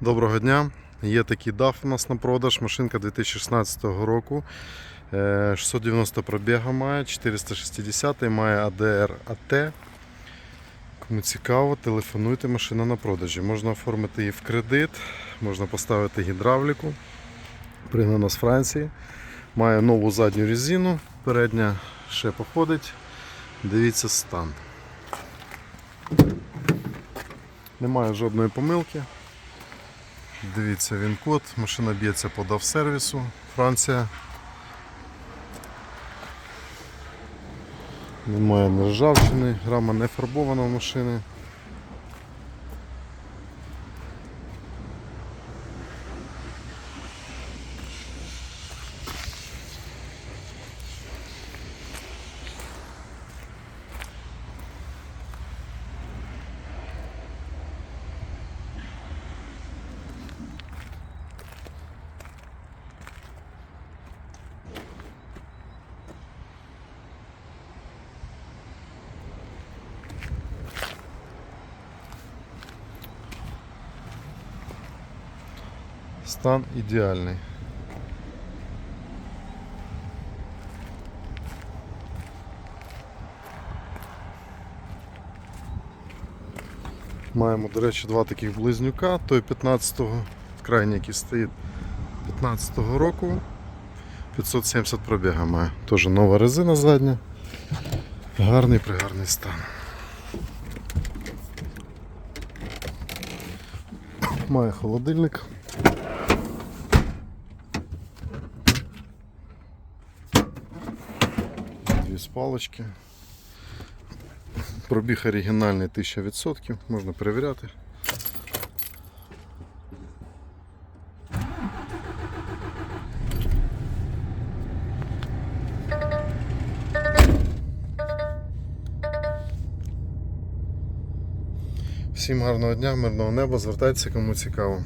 Доброго дня. Є такий DAF у нас на продаж. Машинка 2016 року. Е, 690 пробіга має, 460 має ADR AT. Кому цікаво, телефонуйте машина на продажі. Можна оформити її в кредит, можна поставити гідравліку. Пригнана з Франції. Має нову задню резину, передня ще походить. Дивіться стан. Немає жодної помилки. Дивіться він код, машина б'ється по DAF сервісу, Франція. Немає нержавчини, грама не фарбована в машини. Стан ідеальний. Маємо, до речі, два таких близнюка. Той 15-го, крайній, який стоїть 15-го року. 570 пробіга має. Теж нова резина задня. Гарний пригарний стан. Має холодильник. Дві спалочки. Пробіг оригінальний 1000%, можна перевіряти. Всім гарного дня, мирного неба, звертайтеся кому цікаво.